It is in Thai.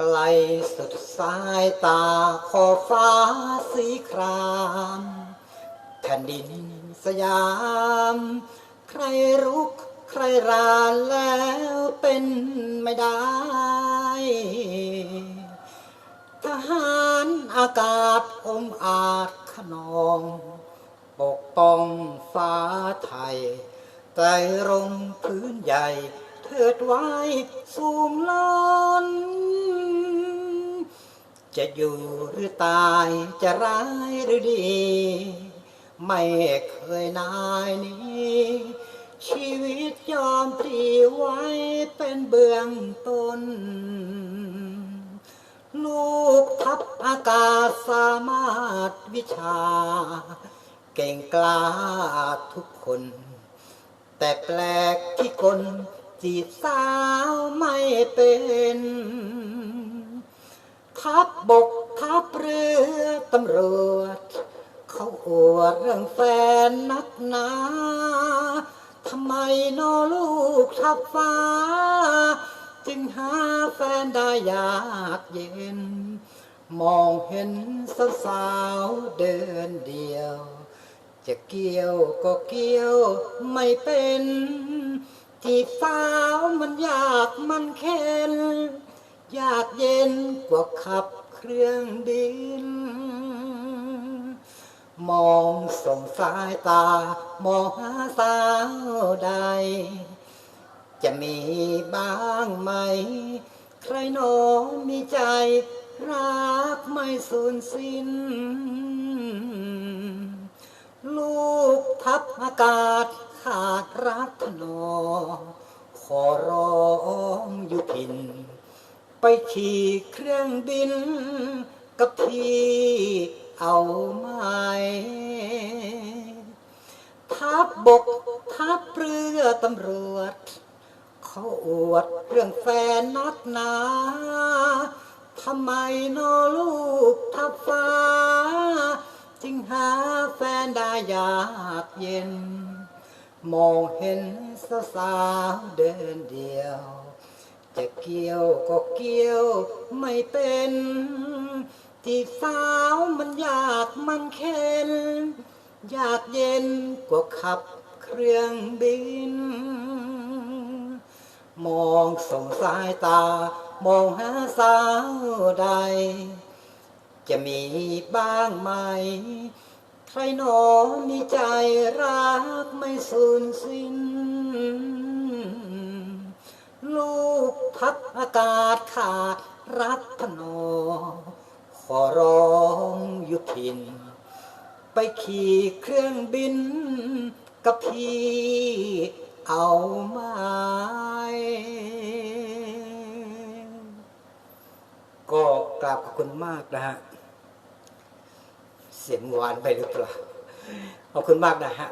ไกลสุดสายตาขอฟ้าสีครามแผ่นดินสยาม ใครรุกใครรานแล้วเป็นไม่ได้ ทหารอากาศองอาจขนอง ปกป้องฟ้าไทยไตรรงพื้นใหญ่ เทิดไว้สูงล้น จะอยู่หรือตายจะร้ายหรือดี ไม่เคยนายนี้ ชีวิตยอมปรีไว้เป็นเบื้องต้น ลูกทัพอากาศสามารถวิชา เก่งกล้าทุกคน แต่แปลกที่คนจีบสาวไม่เป็น ทัพบบกทัพเรือตำรวจ เขาอวดเรื่องแฟนนักหนาทำไมนอลูกทับฟ้า จึงหาแฟนได้ยากเย็น มองเห็นสาวๆเดินเดียว จะเกี่ยวก็เกี่ยวไม่เป็นจีบสาวมันยากมันเข็น ยากเย็นกว่าขับเครื่องบิน มองส่งสายตา มองหาสาวใด จะมีบ้างไหม ใครหนอมีใจ รักไม่สูญสิ้น ลูกทัพอากาศขาดรักนอ ขอร้องอยู่พิน ไปขี่เครื่องบิน กับพี่เอาไหมทัพบบกทัพเรือตำรวจ เขาอวดเรื่องแฟนนักหนาทำไมนอลูกทับฟ้า จึงหาแฟนได้ยากเย็น มองเห็นสาวเดินเดียว จะเกี่ยวก็เกี่ยวไม่เป็นจีบสาวมันยากมันเข็นอยากเย็นกว่าขับเครื่องบิน มองส่งสายตา มองหาสาวใด จะมีบ้างไหม ใครหนอมีใจรักไม่สูญสิ้น ลู กทัพอากาศขาดรักพนอขอร้องยุพิน ไปขี่เครื่องบิน กับพี่เอาไหมก็กราบขอบคุณมากนะฮะ เสียงหวานไปหรือเปล่า ขอบคุณมากนะฮะ